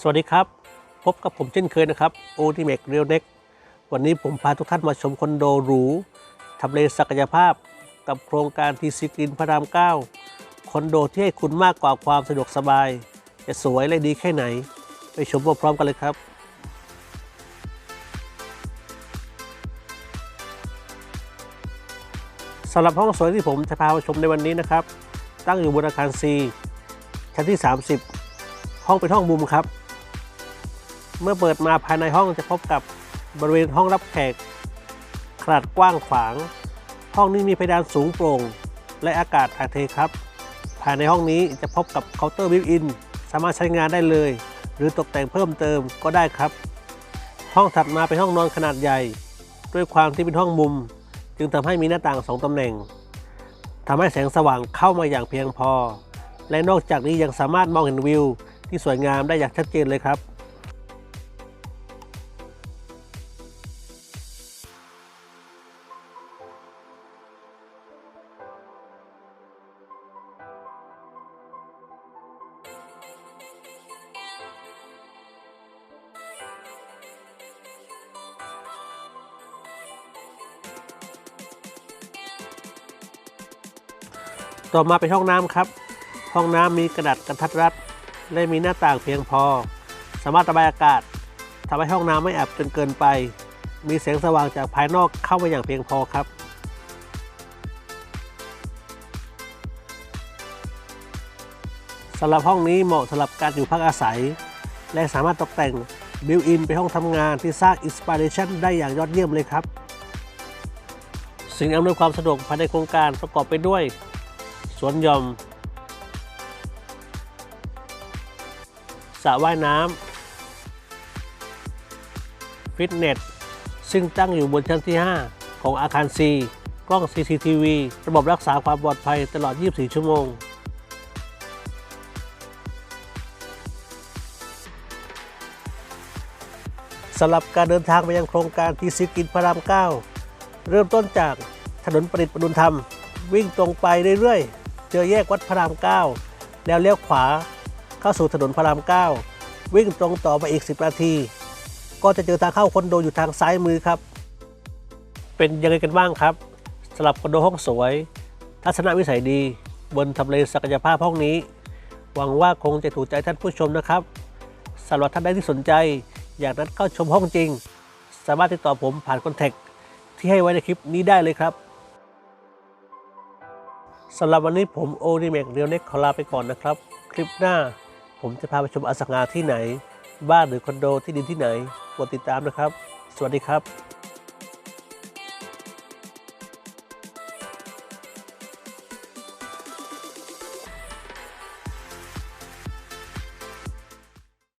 สวัสดีครับ พบกับผมเช่นเคยนะครับโอทีเมกเรียลเน็กวันนี้ผมพาทุกท่านมาชมคอนโดหรูทำเลศักยภาพ กับโครงการทีซีกรีนพระราม 9 คอนโดที่ให้คุณมากกว่าความสะดวกสบาย จะสวยและดีแค่ไหน ไปชมพร้อมกันเลยครับสำหรับห้องสวยที่ผมจะพาไปชมในวันนี้นะครับ ตั้งอยู่บนอาคาร C ชั้นที่ 30 ห้องเป็นห้องมุมครับ เมื่อเปิดมาภายในห้องจะพบกับบริเวณห้องรับแขก ขนาดกว้างขวาง ห้องนี้มีเพดานสูงโปร่ง และอากาศถ่ายเทครับ ภายในห้องนี้จะพบกับเคาน์เตอร์บิวอิน สามารถใช้งานได้เลย หรือตกแต่งเพิ่มเติมก็ได้ครับ ห้องถัดมาเป็นห้องนอนขนาดใหญ่ ด้วยความที่เป็นห้องมุม จึงทำให้มีหน้าต่างสองตำแหน่งทำให้แสงสว่างเข้ามาอย่างเพียงพอ และนอกจากนี้ยังสามารถมองเห็นวิวที่สวยงามได้อย่างชัดเจนเลยครับ ต่อมาเป็นห้องน้ำครับ ห้องน้ำมีกระดาษกันทัดรัด และมีหน้าต่างเพียงพอ สามารถระบายอากาศทำให้ห้องน้ำไม่อับจนเกินไป มีแสงสว่างจากภายนอกเข้ามาอย่างเพียงพอครับสำหรับห้องนี้เหมาะสำหรับการอยู่พักอาศัย และสามารถตกแต่งบิวอินเป็นห้องทำงานที่สร้างอินสปิเรชันได้อย่างยอดเยี่ยมเลยครับ สิ่งอำนวยความสะดวกภายในโครงการประกอบไปด้วย วนหย่อมสระว่ายน้ำฟิตเนส ซึ่งตั้งอยู่บนชั้นที่ 5 ของอาคาร C กล้อง CCTV ระบบรักษาความปลอดภัยตลอด 24 ชั่วโมง สำหรับการเดินทางไปยังโครงการทีซีกินพระราม 9 เริ่มต้นจากถนนประดิษฐ์ประดุลธรรม วิ่งตรงไปเรื่อยๆ เจอแยกวัดพระราม 9 แล้วเลี้ยวขวาเข้าสู่ถนนพระราม 9 วิ่งตรงต่อไปอีก 10 นาที ก็จะเจอทางเข้าคอนโดอยู่ทางซ้ายมือครับ เป็นยังไงกันบ้างครับสำหรับคอนโดห้องสวย ทัศนวิสัยดี บนทำเลศักยภาพห้องนี้ หวังว่าคงจะถูกใจท่านผู้ชมนะครับสำหรับท่านใดที่สนใจ อยากนัดเข้าชมห้องจริง สามารถติดต่อผมผ่านคอนแทคที่ให้ไว้ในคลิปนี้ได้เลยครับ สำหรับวันนี้ผมโอนิเมกเรียวเน็กขอลาไปก่อนนะครับ คลิปหน้าผมจะพาไปชมอสังหาที่ไหน บ้านหรือคอนโดที่ดินที่ไหนกดติดตามนะครับ สวัสดีครับ